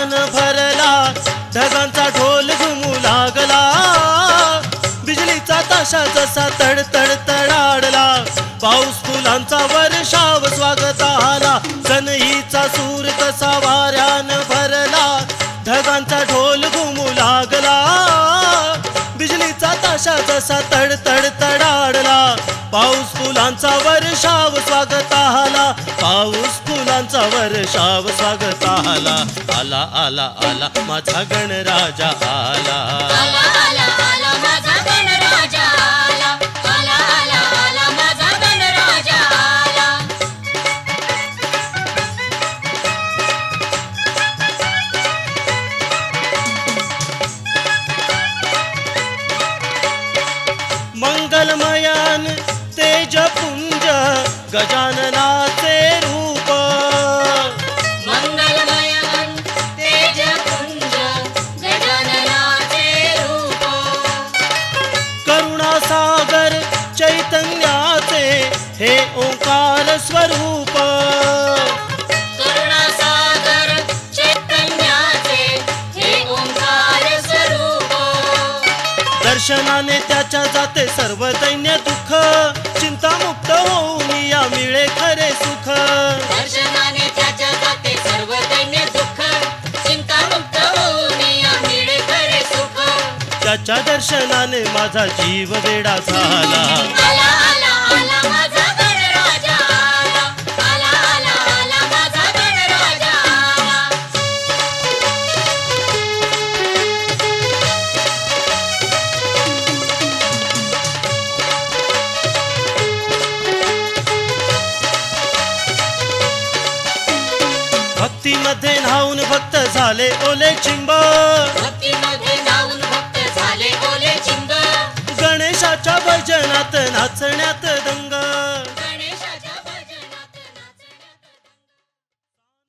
मान भरला ढगांचा ढोल घुमू लागला. बिजलीचा ताशा जसा तड तड तडाडला. पाऊस फुलांचा वर्षाव स्वागत आला. सनईचा सूर कसा वाऱ्यानं ताशा जसा तड तड तडाडला. पाऊस फुलांचा वर्षाव स्वागत आला. पाऊस फुलांचा वर्षाव स्वागत आला. आला आला आला माझा गणराजा आला. मंगलमयान तेजपुंज गजाननाचे रूप. मंगलमयन तेजपुंज गजाननाचे रूप. करुणासागर चैतन्याचे हे ओंकार स्वरूप. दर्शनाने त्याच्या जाते सर्व दैन्य दुःख. चिंतामुक्त होऊन या मिळे खरे सुख. दर्शनाने त्याच्या जाते सर्व दैन्य दुःख. चिंतामुक्त होऊन या मिळे खरे सुख. त्याच्या दर्शनाने माझा जीव वेडा झाला. आला आला आला माझा भक्तीमध्ये न्हावून भक्त झाले ओले चिंब. भक्तीमध्ये जाऊन भक्त झाले ओले चिंब. गणेशाच्या भजनात नाचण्यात दंग.